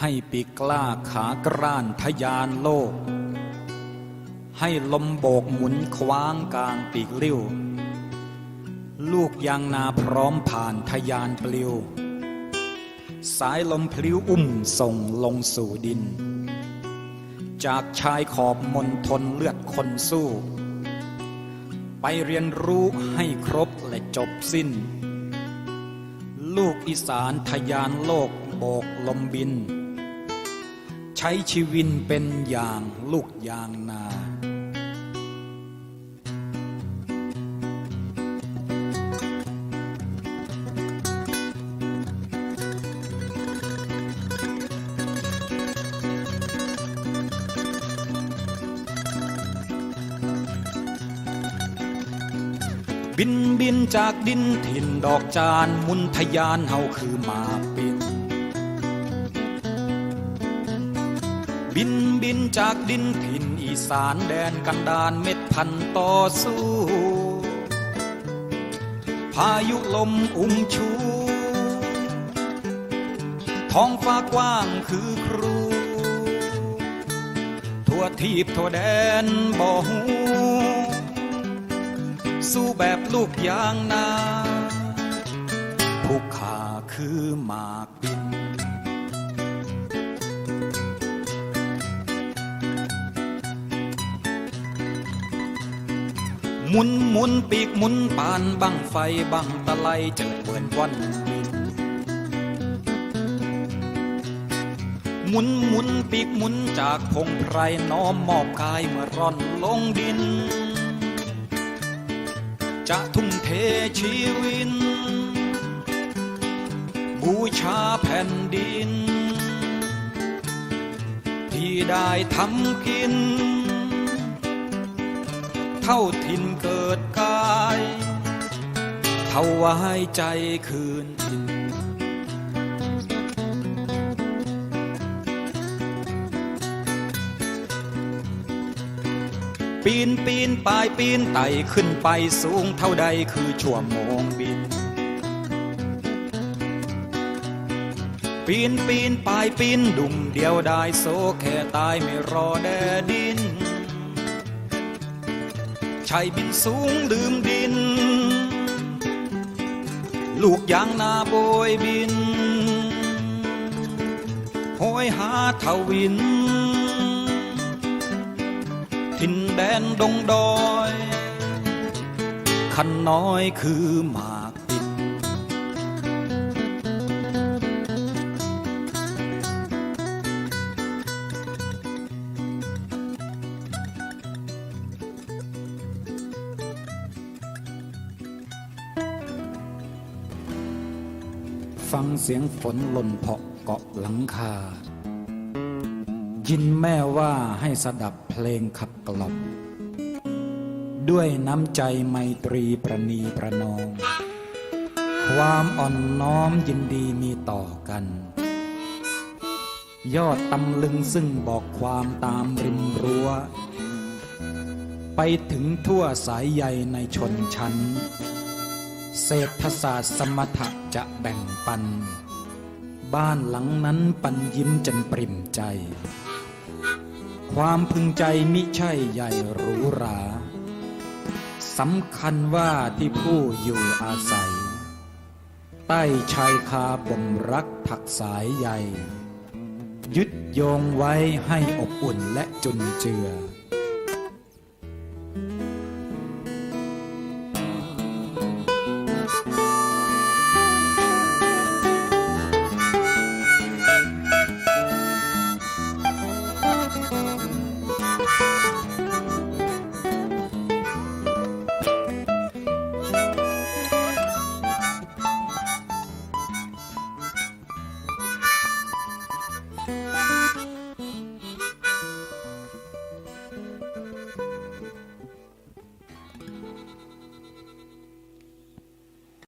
ให้ปีกกล้าขากร้านทะยานโลก ให้ลมโบกหมุนคว้างกลางปีกลิ้ว ลูกยางนาพร้อมผ่านทะยานปลิว สายลมพลิ้วอุ้มส่งลงสู่ดิน จากชายขอบมนทนเลือดคนสู้ ไปเรียนรู้ให้ครบและจบสิ้น ลูกอีสานทะยานโลกโบกลมบิน ใช้ชีวินเป็นอย่างลูกยางนา บินบินจากดินถิ่นดอกจานมุนทยานเฮาคือมาปิน บินบินจากดินถิ่นอีสานแดนกันดานเม็ดพันต่อสู้ พายุลมอุ้มชูท้องฟ้ากว้างคือครู ทั่วทีบทั่วแดนบ่หูสู้แบบลูกยางนาผู้ขาคือหมากบิน หมุนหมุนปีกหมุนปานบังไฟบังตะไลเจิดเวินวันบินหมุนหมุนปีกหมุนจากพงไพรน้อมมอบกายเมื่อร่อนลงดิน จะทุ่มเทชีวิตบูชาแผ่นดิน ที่ได้ทำกิน เท่าทินเกิดกายเท่าไว้ใจคืนทินปีนปีนปลายปีนไต่ขึ้นไปสูงเท่าใดคือชั่วโมงบิน ปีนปีนปลายปีนดุ่มเดียวได้โซแค่ตายไม่รอแดดิน ชายบินสูงดื่มดิน ลูกยางนาโบยบินโหยหาทวิน ทินแดนดงดอย ขันน้อยคือมา ฟังเสียงฝนหล่นเพาะเกาะหลังคา ยินแม่ว่าให้สดับเพลงขับกล่อมด้วยน้ำใจไมตรีประนีประนอมความอ่อนน้อมยินดีมีต่อกัน ยอดตำลึงซึ่งบอกความตามริมรั้ว ไปถึงทั่วสายใยในชนชั้น เศรษฐศาสตร์สมถะจะแบ่งปัน บ้านหลังนั้นปันยิ้มจนปริ่มใจ ความพึงใจมิใช่ใหญ่หรูหราสำคัญว่าที่ผู้อยู่อาศัย ใต้ชายคาบ่มรักถักสายใยยึดโยงไว้ให้อบอุ่นและจุนเจือ